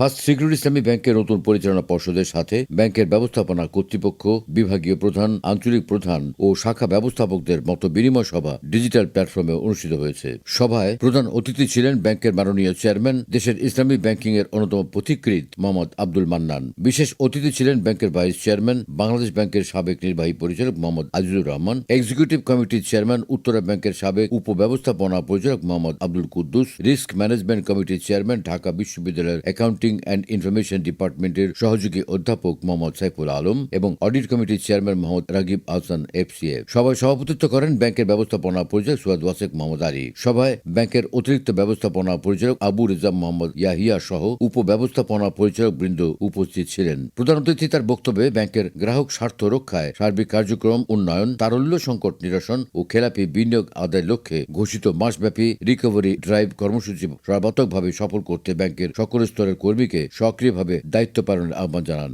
First security ইসলামী ব্যাংকের নতুন পরিচালনা পর্ষদের সাথে ব্যাংকের ব্যবস্থাপনা কর্তৃপক্ষ, বিভাগীয় প্রধান, আঞ্চলিক প্রধান ও শাখা ব্যবস্থাপকদের মতো বিনিময় সভা ডিজিটাল প্ল্যাটফর্মে অনুষ্ঠিত হয়েছে। সভায় প্রধান অতিথি ছিলেন ব্যাংকের মাননীয় চেয়ারম্যান, দেশের ইসলামী ব্যাংকিং এর অন্যতম পথিকৃৎ মোহাম্মদ আব্দুল মান্নান। বিশেষ অতিথি ছিলেন ব্যাংকের ভাইস চেয়ারম্যান, বাংলাদেশ ব্যাংকের সাবেক নির্বাহী পরিচালক মোহাম্মদ আজিজুর রহমান, এক্সিকিউটিভ কমিটির চেয়ারম্যান, উত্তরা ব্যাংকের সাবেক উপব্যবস্থাপনা পরিচালক মোহাম্মদ আব্দুল কুদ্দুস, রিস্ক ম্যানেজমেন্ট কমিটির চেয়ারম্যান, ঢাকা বিশ্ববিদ্যালয়ের অ্যাকাউন্টিং অ্যান্ড ইনফরমেশন ডিপার্টমেন্টের সহযোগী অধ্যাপক মোহাম্মদ সাইফুল আলম এবং অডিট কমিটির চেয়ারম্যান মোহাম্মদ রাগিব আহসান এফসিএ সভায় সভাপতিত্ব করেন ব্যাংকের ব্যবস্থাপনা পরিচালক সুয়াদ ওয়াসেক মোহাম্মদ আলী। সভায় ব্যাংকের অতিরিক্ত ব্যবস্থাপনা পরিচালক আবু রেজা মোহাম্মদ ইয়াহিয়া সহ উপব্যবস্থাপনা পরিচালক বৃন্দ উপস্থিত ছিলেন। প্রধান অতিথি তার বক্তব্যে ব্যাংকের গ্রাহক স্বার্থ রক্ষায় সার্বিক কার্যক্রম, উন্নয়ন, তারল্য সংকট নিরসন ও খেলাপি বিনিয়োগ আদায়ের লক্ষ্যে ঘোষিত মাসব্যাপী রিকভারি ড্রাইভ কর্মসূচি সর্বাত্মকভাবে সফল করতে ব্যাংকের সকল স্তরের কর্মীকে সক্রিয়ভাবে দায়িত্ব পালনের আহ্বান জানান।